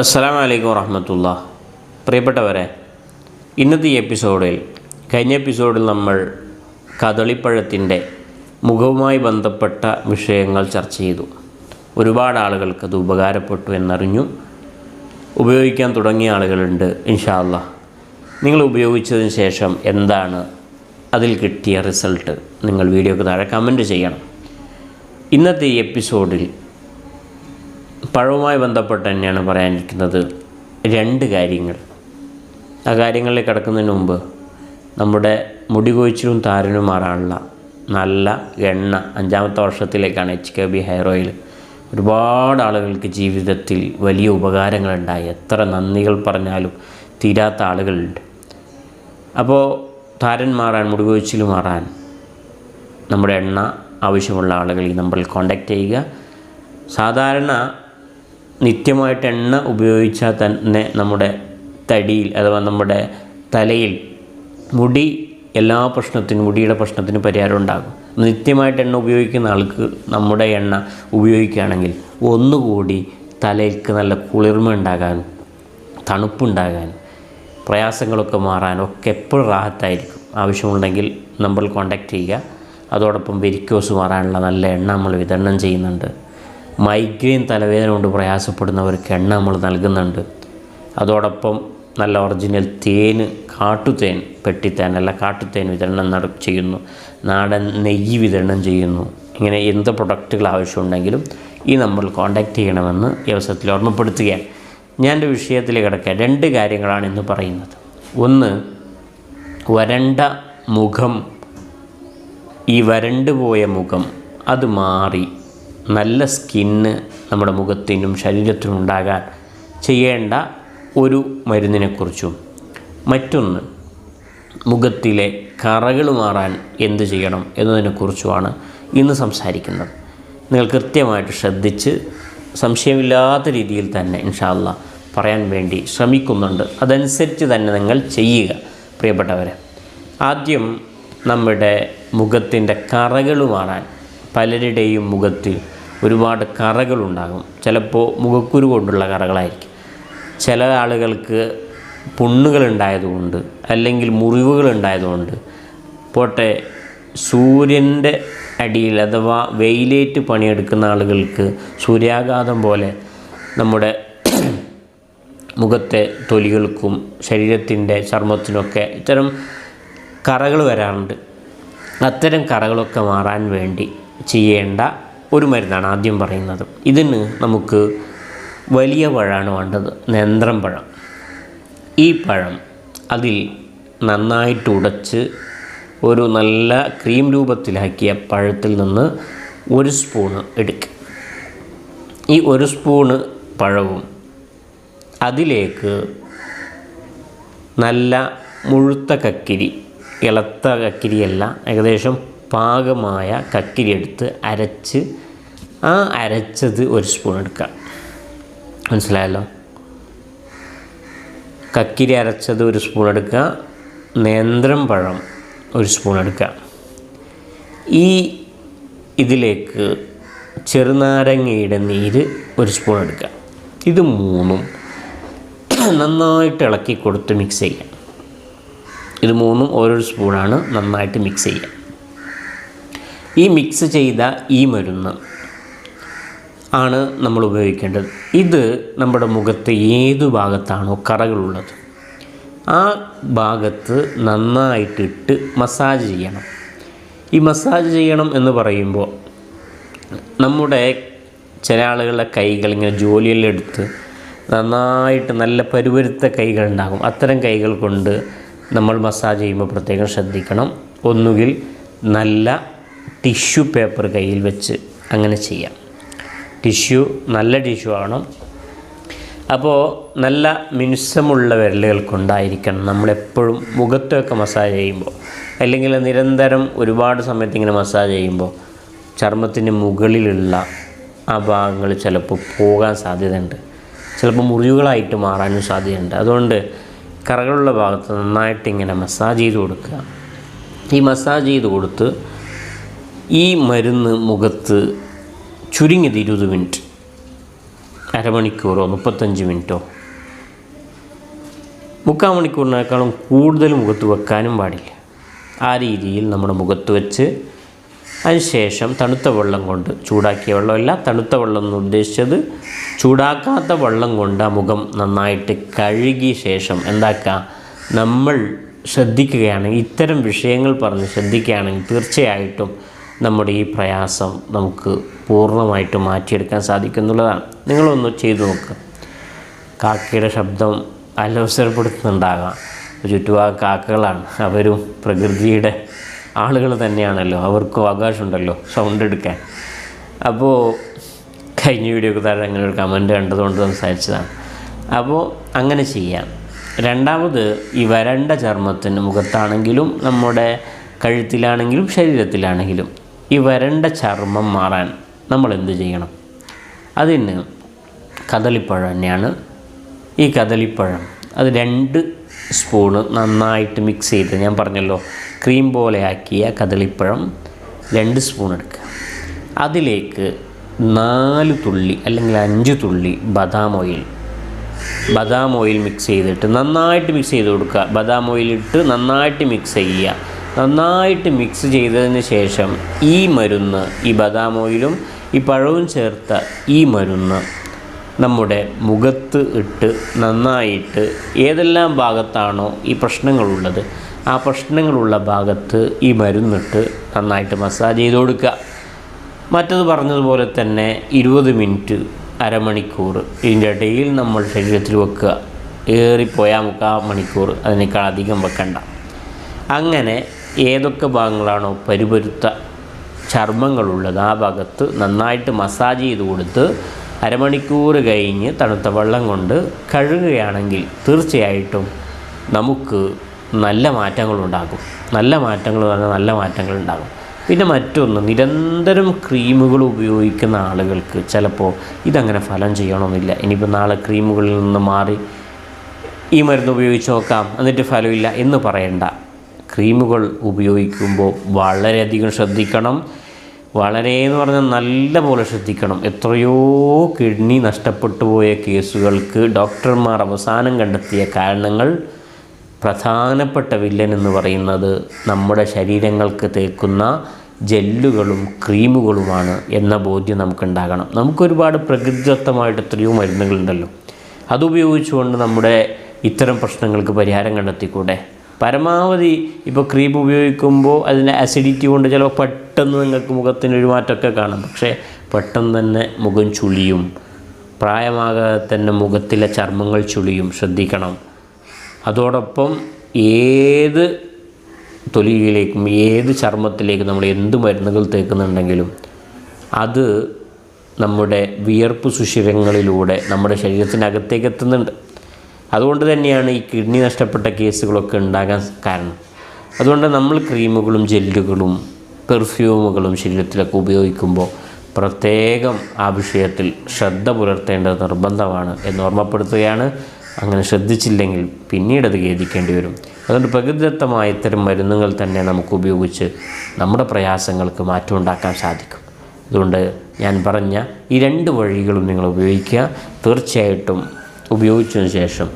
അസ്സലാമു അലൈക്കും വറഹമത്തുള്ള. പ്രിയപ്പെട്ടവരെ ഇന്നത്തെ എപ്പിസോഡിൽ കഴിഞ്ഞ എപ്പിസോഡിൽ നമ്മൾ കദളിപ്പഴത്തിന്റെ മുഖവുമായി ബന്ധപ്പെട്ട വിഷയങ്ങൾ ചർച്ച ചെയ്തു. ഒരുപാട് ആളുകൾക്ക് അത് ഉപകാരപ്പെട്ടു എന്നറിഞ്ഞു. ഉപയോഗിക്കാൻ തുടങ്ങിയ ആളുകളുണ്ട് ഇൻഷാല്ല നിങ്ങൾ ഉപയോഗിച്ചതിന് ശേഷം എന്താണ് അതിൽ കിട്ടിയ റിസൾട്ട് നിങ്ങൾ വീഡിയോക്ക് താഴെ കമന്റ് ചെയ്യണം. ഇന്നത്തെ എപ്പിസോഡിൽ പഴവുമായി ബന്ധപ്പെട്ട് തന്നെയാണ് പറയാനിരിക്കുന്നത് രണ്ട് കാര്യങ്ങൾ. ആ കാര്യങ്ങളിൽ കിടക്കുന്നതിന് മുമ്പ് നമ്മുടെ മുടി കൊഴിച്ചിലും താരനും മാറാനുള്ള നല്ല എണ്ണ അഞ്ചാമത്തെ വർഷത്തിലേക്കാണ് H K B hair oil ഒരുപാട് ആളുകൾക്ക് ജീവിതത്തിൽ വലിയ ഉപകാരങ്ങളുണ്ടായി. എത്ര നന്ദികൾ പറഞ്ഞാലും തീരാത്ത ആളുകളുണ്ട്. അപ്പോൾ താരൻ മാറാൻ മുടി കൊഴിച്ചിൽ മാറാൻ നമ്മുടെ എണ്ണ ആവശ്യമുള്ള ആളുകൾ ഈ നമ്പറിൽ കോൺടാക്റ്റ് ചെയ്യുക. സാധാരണ നിത്യമായിട്ട് എണ്ണ ഉപയോഗിച്ചാൽ തന്നെ നമ്മുടെ തടിയിൽ അഥവാ നമ്മുടെ തലയിൽ മുടി എല്ലാ പ്രശ്നത്തിനും മുടിയുടെ പ്രശ്നത്തിനും പരിഹാരം ഉണ്ടാകും. നിത്യമായിട്ട് എണ്ണ ഉപയോഗിക്കുന്ന ആൾക്ക് നമ്മുടെ എണ്ണ ഉപയോഗിക്കുകയാണെങ്കിൽ ഒന്നുകൂടി തലയ്ക്ക് നല്ല കുളിർമ ഉണ്ടാകാനും തണുപ്പുണ്ടാകാനും പ്രയാസങ്ങളൊക്കെ മാറാനും ഒക്കെ എപ്പോഴും റാഹത്തായിരിക്കും. ആവശ്യമുണ്ടെങ്കിൽ നമ്മൾ കോൺടാക്റ്റ് ചെയ്യുക. അതോടൊപ്പം വെരിക്കോസ് മാറാനുള്ള നല്ല എണ്ണ നമ്മൾ വിതരണം ചെയ്യുന്നുണ്ട്. മൈഗ്രെയിൻ തലവേദന കൊണ്ട് പ്രയാസപ്പെടുന്നവർക്ക് എണ്ണ നമ്മൾ നൽകുന്നുണ്ട്. അതോടൊപ്പം നല്ല ഒറിജിനൽ തേൻ കാട്ടുതേൻ പെട്ടിത്തേൻ അല്ല കാട്ടുതേൻ വിതരണം നട ചെയ്യുന്നു. നാടൻ നെയ്യ് വിതരണം ചെയ്യുന്നു. ഇങ്ങനെ എന്ത് പ്രൊഡക്റ്റുകൾ ആവശ്യമുണ്ടെങ്കിലും ഈ നമ്പറിൽ കോൺടാക്റ്റ് ചെയ്യണമെന്ന് ഈ അവസരത്തിൽ ഓർമ്മപ്പെടുത്തുകയാണ്. ഞാൻ എന്റെ വിഷയത്തിൽ കിടക്കുക രണ്ട് കാര്യങ്ങളാണ് ഇന്ന് പറയുന്നത്. ഒന്ന് വരണ്ട മുഖം ഈ വരണ്ടു പോയ മുഖം അത് മാറി. നല്ല സ്കിന്ന് നമ്മുടെ മുഖത്തിനും ശരീരത്തിനും ഉണ്ടാകാൻ ചെയ്യേണ്ട ഒരു മരുന്നിനെക്കുറിച്ചും മറ്റൊന്ന് മുഖത്തിലെ കറകൾ മാറാൻ എന്ത് ചെയ്യണം എന്നതിനെക്കുറിച്ചുമാണ് ഇന്ന് സംസാരിക്കുന്നത്. നിങ്ങൾ കൃത്യമായിട്ട് ശ്രദ്ധിച്ച് സംശയമില്ലാത്ത രീതിയിൽ തന്നെ ഇൻഷാല്ല പറയാൻ വേണ്ടി ശ്രമിക്കുന്നുണ്ട്. അതനുസരിച്ച് തന്നെ നിങ്ങൾ ചെയ്യുക പ്രിയപ്പെട്ടവരെ. ആദ്യം നമ്മുടെ മുഖത്തിന്റെ കറകൾ മാറാൻ പലരുടെയും മുഖത്തിൽ ഒരുപാട് കറകളുണ്ടാകും. ചിലപ്പോൾ മുഖക്കുരു കൊണ്ടുള്ള കറകളായിരിക്കും. ചില ആളുകൾക്ക് പുണ്ണുകളുണ്ടായതുകൊണ്ട് അല്ലെങ്കിൽ മുറിവുകളുണ്ടായതുകൊണ്ട് പോട്ടെ സൂര്യന്റെ അടിയിൽ അഥവാ വെയിലേറ്റ് പണിയെടുക്കുന്ന ആളുകൾക്ക് സൂര്യാഘാതം പോലെ നമ്മുടെ മുഖത്തെ തൊലികൾക്കും ശരീരത്തിന്റെ ചർമ്മത്തിനൊക്കെ ഇത്തരം കറകൾ വരാറുണ്ട്. അത്തരം കറകളൊക്കെ മാറാൻ വേണ്ടി ചെയ്യേണ്ട ഒരു മരുന്നാണ് ആദ്യം പറയുന്നത്. ഇതിന് നമുക്ക് വലിയ പഴമാണ് വേണ്ടത്. നേന്ത്രം പഴം. ഈ പഴം അതിൽ നന്നായിട്ട് ഉടച്ച് ഒരു നല്ല ക്രീം രൂപത്തിലാക്കിയ പഴത്തിൽ നിന്ന് ഒരു സ്പൂണ് എടുക്കുക. ഈ ഒരു സ്പൂണ് പഴവും അതിലേക്ക് നല്ല മുഴുത്ത കക്കിരി ഇളത്ത കക്കിരിയല്ല ഏകദേശം പാകമായ കക്കിരി എടുത്ത് അരച്ച് ആ അരച്ചത് ഒരു സ്പൂൺ എടുക്കുക മനസ്സിലായല്ലോ? കക്കിരി അരച്ചത് ഒരു സ്പൂൺ എടുക്കുക നേന്ത്രം പഴം ഒരു സ്പൂൺ എടുക്കുക. ഈ ഇതിലേക്ക് ചെറുനാരങ്ങയുടെ നീര് ഒരു സ്പൂൺ എടുക്കുക. ഇത് മൂന്നും നന്നായിട്ട് ഇളക്കി കൊടുത്ത് മിക്സ് ചെയ്യുക. ഇത് മൂന്നും ഓരോ സ്പൂണാണ് നന്നായിട്ട് മിക്സ് ചെയ്യുക. ഈ മിക്സ് ചെയ്ത ഈ മരുന്ന് ആണ് നമ്മൾ ഉപയോഗിക്കേണ്ടത്. ഇത് നമ്മുടെ മുഖത്ത് ഏതു ഭാഗത്താണോ കറകളുള്ളത്. ആ ഭാഗത്ത് നന്നായിട്ടിട്ട് മസാജ് ചെയ്യണം. ഈ മസാജ് ചെയ്യണം എന്ന് പറയുമ്പോൾ നമ്മുടെ ചില ആളുകളുടെ കൈകൾ ഇങ്ങനെ ജോലിയെല്ലാം എടുത്ത് നന്നായിട്ട് നല്ല പരുവരുത്ത കൈകളുണ്ടാകും അത്തരം കൈകൾ കൊണ്ട് നമ്മൾ മസാജ് ചെയ്യുമ്പോൾ പ്രത്യേകം ശ്രദ്ധിക്കണം. ഒന്നുകിൽ നല്ല ടിഷ്യൂ പേപ്പർ കയ്യിൽ വെച്ച് അങ്ങനെ ചെയ്യാം. ടിഷ്യൂ നല്ല ടിഷ്യൂ ആവണം. അപ്പോൾ നല്ല മിനുസമുള്ള വിരലുകൾ കൊണ്ടായിരിക്കണം നമ്മളെപ്പോഴും മുഖത്തൊക്കെ മസാജ് ചെയ്യുമ്പോൾ അല്ലെങ്കിൽ നിരന്തരം ഒരുപാട് സമയത്ത് ഇങ്ങനെ മസാജ് ചെയ്യുമ്പോൾ ചർമ്മത്തിന് മുകളിലുള്ള ആ ഭാഗങ്ങൾ ചിലപ്പോൾ പോകാൻ സാധ്യതയുണ്ട്. ചിലപ്പോൾ മുറിവുകളായിട്ട് മാറാനും സാധ്യതയുണ്ട്. അതുകൊണ്ട് കറകളുള്ള ഭാഗത്ത് നന്നായിട്ട് ഇങ്ങനെ മസാജ് ചെയ്ത് കൊടുക്കുക. ഈ മസാജ് ചെയ്ത് കൊടുത്ത് ഈ മരുന്ന് മുഖത്ത് ചുരുങ്ങിയത് ഇരുപത് മിനിറ്റ്. അരമണിക്കൂറോ മുപ്പത്തഞ്ച് മിനിറ്റോ. മുക്കാൽ മണിക്കൂറിനേക്കാളും കൂടുതൽ മുഖത്ത് വെക്കാനും പാടില്ല. ആ രീതിയിൽ നമ്മുടെ മുഖത്ത് വെച്ച് അതിനുശേഷം തണുത്ത വെള്ളം കൊണ്ട് ചൂടാക്കിയ വെള്ളമല്ല തണുത്ത വെള്ളം എന്ന് ഉദ്ദേശിച്ചത് ചൂടാക്കാത്ത വെള്ളം കൊണ്ട് ആ മുഖം നന്നായിട്ട് കഴുകിയ ശേഷം എന്താക്കുക നമ്മൾ ശ്രദ്ധിക്കുകയാണെങ്കിൽ ഇത്തരം വിഷയങ്ങൾ പറഞ്ഞ് ശ്രദ്ധിക്കുകയാണെങ്കിൽ തീർച്ചയായിട്ടും നമ്മുടെ ഈ പ്രയാസം നമുക്ക് പൂർണമായിട്ട് മാറ്റിയെടുക്കാൻ സാധിക്കുന്നുള്ളതാണ്. നിങ്ങളൊന്ന് ചെയ്തു നോക്കുക കാക്കയുടെ ശബ്ദം അലോസരപ്പെടുത്തുന്നുണ്ടാകാം. ചുറ്റുഭാഗം കാക്കകളാണ്. അവരും പ്രകൃതിയുടെ ആളുകൾ തന്നെയാണല്ലോ. അവർക്കും അവകാശമുണ്ടല്ലോ സൗണ്ട് എടുക്കാൻ. അപ്പോൾ കഴിഞ്ഞ വീഡിയോക്ക് താഴെ അങ്ങനെ ഒരു കമന്റ് കണ്ടതുകൊണ്ട് സംസാരിച്ചതാണ്. അപ്പോൾ അങ്ങനെ ചെയ്യാം. രണ്ടാമത് ഈ വരണ്ട ചർമ്മത്തിന് മുഖത്താണെങ്കിലും നമ്മുടെ കഴുത്തിലാണെങ്കിലും ശരീരത്തിലാണെങ്കിലും ഈ വരണ്ട ചർമ്മം മാറാൻ നമ്മൾ എന്ത് ചെയ്യണം? അതിന് കദളിപ്പഴം തന്നെയാണ്. ഈ കദളിപ്പഴം അത് രണ്ട് സ്പൂണ് നന്നായിട്ട് മിക്സ് ചെയ്ത് ഞാൻ പറഞ്ഞല്ലോ ക്രീം പോലെ ആക്കിയ കദളിപ്പഴം രണ്ട് സ്പൂൺ എടുക്കുക. അതിലേക്ക് നാല് തുള്ളി അല്ലെങ്കിൽ അഞ്ച് തുള്ളി ബദാം ഓയിൽ ബദാം ഓയിൽ മിക്സ് ചെയ്തിട്ട് നന്നായിട്ട് മിക്സ് ചെയ്ത് കൊടുക്കുക. ബദാം ഓയിൽ ഇട്ട് നന്നായിട്ട് മിക്സ് ചെയ്യുക. നന്നായിട്ട് മിക്സ് ചെയ്തതിന് ശേഷം ഈ മരുന്ന് ഈ ബദാം ഓയിലും ഈ പഴവും ചേർത്ത ഈ മരുന്ന് നമ്മുടെ മുഖത്ത് ഇട്ട് നന്നായിട്ട് ഏതെല്ലാം ഭാഗത്താണോ ഈ പ്രശ്നങ്ങളുള്ളത് ആ പ്രശ്നങ്ങളുള്ള ഭാഗത്ത് ഈ മരുന്നിട്ട് നന്നായിട്ട് മസാജ് ചെയ്ത് കൊടുക്കുക. മറ്റത് പറഞ്ഞതുപോലെ തന്നെ ഇരുപത് മിനിറ്റ് അരമണിക്കൂർ ഇതിന്റെ ഇടയിൽ നമ്മൾ ശരീരത്തിൽ വെക്കുക. ഏറിപ്പോയാൽ നമുക്ക് ആ മണിക്കൂർ അതിനേക്കാൾ അധികം വെക്കണ്ട. അങ്ങനെ ഏതൊക്കെ ഭാഗങ്ങളാണോ പരുപരുത്ത ചർമ്മങ്ങളുള്ളത് ആ ഭാഗത്ത് നന്നായിട്ട് മസാജ് ചെയ്ത് കൊടുത്ത് അരമണിക്കൂർ കഴിഞ്ഞ് തണുത്ത വെള്ളം കൊണ്ട് കഴുകുകയാണെങ്കിൽ തീർച്ചയായിട്ടും നമുക്ക് നല്ല മാറ്റങ്ങളുണ്ടാകും. നല്ല മാറ്റങ്ങൾ പറഞ്ഞാൽ നല്ല മാറ്റങ്ങൾ ഉണ്ടാകും പിന്നെ മറ്റൊന്ന് നിരന്തരം ക്രീമുകൾ ഉപയോഗിക്കുന്ന ആളുകൾക്ക് ചിലപ്പോൾ ഇതങ്ങനെ ഫലം ചെയ്യണമെന്നില്ല ഇനിയിപ്പോൾ നാളെ ക്രീമുകളിൽ നിന്ന് മാറി ഈ മരുന്ന് ഉപയോഗിച്ച് നോക്കാം എന്നിട്ട് ഫലമില്ല എന്ന് പറയണ്ട. ക്രീമുകൾ ഉപയോഗിക്കുമ്പോൾ വളരെയധികം ശ്രദ്ധിക്കണം. വളരെ എന്ന് പറഞ്ഞാൽ നല്ല പോലെ ശ്രദ്ധിക്കണം. എത്രയോ കിഡ്നി നഷ്ടപ്പെട്ടു പോയ കേസുകൾക്ക് ഡോക്ടർമാർ അവസാനം കണ്ടെത്തിയ കാരണങ്ങൾ പ്രധാനപ്പെട്ട വില്ലൻ എന്ന് പറയുന്നത് നമ്മുടെ ശരീരങ്ങൾക്ക് തേക്കുന്ന ജെല്ലുകളും ക്രീമുകളുമാണ് എന്ന ബോധ്യം നമുക്കുണ്ടാകണം. നമുക്കൊരുപാട് പ്രകൃതിദത്തമായിട്ട് എത്രയോ മരുന്നുകളുണ്ടല്ലോ. അതുപയോഗിച്ചുകൊണ്ട് നമ്മുടെ ഇത്തരം പ്രശ്നങ്ങൾക്ക് പരിഹാരം കണ്ടെത്തിക്കൂടെ? പരമാവധി ഇപ്പോൾ ക്രീം ഉപയോഗിക്കുമ്പോൾ അതിന്റെ അസിഡിറ്റി കൊണ്ട് ചിലപ്പോൾ പെട്ടെന്ന് നിങ്ങൾക്ക് മുഖത്തിന് മുഖത്തിനൊരു മാറ്റമൊക്കെ കാണാം. പക്ഷേ പെട്ടെന്ന് തന്നെ മുഖം ചുളിയും. പ്രായമാകാതെ തന്നെ മുഖത്തിലെ ചർമ്മങ്ങൾ ചുളിയും. ശ്രദ്ധിക്കണം. അതോടൊപ്പം ഏത് തൊലിയിലേക്കും ഏത് ചർമ്മത്തിലേക്കും നമ്മൾ എന്ത് മരുന്നുകൾ തേക്കുന്നുണ്ടെങ്കിലും അത് നമ്മുടെ വിയർപ്പ് സുഷിരങ്ങളിലൂടെ നമ്മുടെ ശരീരത്തിനകത്തേക്ക് എത്തുന്നുണ്ട്. അതുകൊണ്ട് തന്നെയാണ് ഈ കിഡ്നി നഷ്ടപ്പെട്ട കേസുകളൊക്കെ ഉണ്ടാകാൻ കാരണം. അതുകൊണ്ട് നമ്മൾ ക്രീമുകളും ജെല്ലുകളും പെർഫ്യൂമുകളും ശരീരത്തിലൊക്കെ ഉപയോഗിക്കുമ്പോൾ പ്രത്യേകം ആ വിഷയത്തിൽ ശ്രദ്ധ പുലർത്തേണ്ടത് നിർബന്ധമാണ് എന്ന് ഓർമ്മപ്പെടുത്തുകയാണ്. അങ്ങനെ ശ്രദ്ധിച്ചില്ലെങ്കിൽ പിന്നീടത് ഖേദിക്കേണ്ടി വരും. അതുകൊണ്ട് പ്രകൃതിദത്തമായ ഇത്തരം മരുന്നുകൾ തന്നെ നമുക്ക് ഉപയോഗിച്ച് നമ്മുടെ പ്രയാസങ്ങൾക്ക് മാറ്റം ഉണ്ടാക്കാൻ സാധിക്കും. അതുകൊണ്ട് ഞാൻ പറഞ്ഞ ഈ രണ്ട് വഴികളും നിങ്ങൾ ഉപയോഗിക്കുക. തീർച്ചയായിട്ടും ഉപയോഗിച്ചതിന് ശേഷം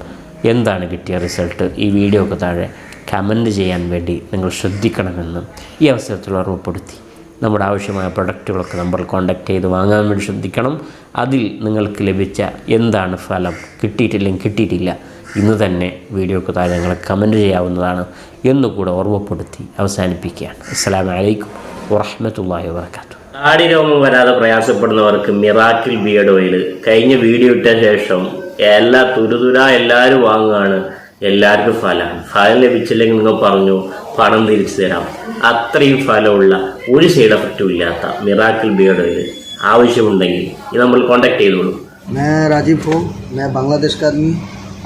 എന്താണ് കിട്ടിയ റിസൾട്ട് ഈ വീഡിയോ ഒക്കെ താഴെ കമന്റ് ചെയ്യാൻ വേണ്ടി നിങ്ങൾ ശ്രദ്ധിക്കണമെന്നും ഈ അവസരത്തിൽ ഓർമ്മപ്പെടുത്തി. നമ്മുടെ ആവശ്യമായ പ്രൊഡക്റ്റുകളൊക്കെ നമ്മൾ കോൺടാക്ട് ചെയ്ത് വാങ്ങാൻ വേണ്ടി ശ്രദ്ധിക്കണം. അതിൽ നിങ്ങൾക്ക് ലഭിച്ച എന്താണ് ഫലം? കിട്ടിയിട്ടില്ലെങ്കിൽ കിട്ടിയിട്ടില്ല. ഇന്ന് തന്നെ വീഡിയോക്ക് താഴെ നിങ്ങൾ കമന്റ് ചെയ്യാവുന്നതാണ് എന്നുകൂടെ ഓർമ്മപ്പെടുത്തി അവസാനിപ്പിക്കുകയാണ്. അസ്സാം വലൈക്കും വറഹമത്തല്ലാഹി വാത്തു താടി രോഗം വരാതെ പ്രയാസപ്പെടുന്നവർക്ക് മിറാക്കിൾ ബിയഡ് ഓയിൽ. കഴിഞ്ഞ വീഡിയോ ഇട്ട ശേഷം എല്ലാ തുരുതുര എല്ലാവരും വാങ്ങുകയാണ് എല്ലാവർക്കും ഫലമാണ് ഫലം ലഭിച്ചില്ലെങ്കിൽ നിങ്ങൾ പറഞ്ഞു പണം തിരിച്ചു തരാം അത്രയും ഫലമുള്ള ഒരു സൈഡ് എഫക്റ്റും ഇല്ലാത്ത മിറാക്കിൾ ബിയർഡ് ഓയിൽ ആവശ്യമുണ്ടെങ്കിൽ ഇത് നമ്മൾ കോൺടാക്ട് ചെയ്തോളൂ मैं राजीव हूँ मैं बांग्लादेश का आदमी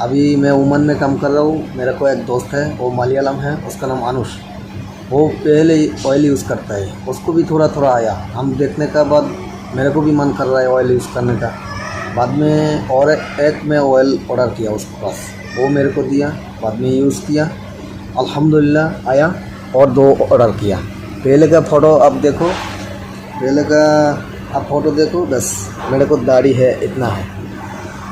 अभी मैं ओमान में काम कर रहा हूँ मेरा को एक दोस्त है वो मलयालम है उसका नाम अनुष वो पहले ऑयल यूज़ करता है उसको भी थोड़ा थोड़ा आया हम देखने का बाद मेरे को भी मन कर रहा है ऑयल यूज़ करने का बाद में और एक मैं ऑयल ऑर्डर किया उसके पास। वो मेरे को दिया, बाद में यूज़ किया। अल्हम्दुलिल्लाह आया और दो ऑर्डर किया। पहले का फ़ोटो आप देखो, पहले का आप फ़ोटो देखो, बस मेरे को दाढ़ी है, इतना है।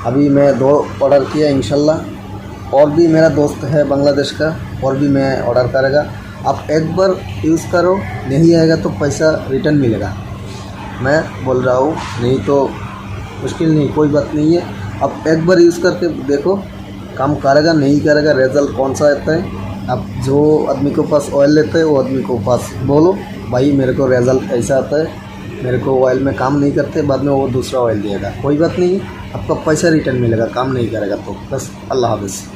अभी मैं दो ऑर्डर किया, इंशाल्लाह। और भी मेरा दोस्त है बांग्लादेश का, और भी मैं ऑर्डर करेगा। आप एक बार यूज़ करो, नहीं आएगा तो पैसा रिटर्न मिलेगा। मैं बोल रहा हूँ, नहीं तो मुश्किल नहीं, कोई बात नहीं है। अब एक बार यूज़ करके देखो, काम करेगा, नहीं करेगा रिज़ल्ट कौन सा आता है? अब जो आदमी के पास ऑयल लेते हैं, वो आदमी को पास बोलो, भाई मेरे को रिज़ल्ट ऐसा आता है, मेरे को ऑयल में काम नहीं करते, बाद में वो दूसरा ऑयल देगा। कोई बात नहीं, आपका पैसा रिटर्न मिलेगा, काम नहीं करेगा तो। बस अल्लाह हाफिज़।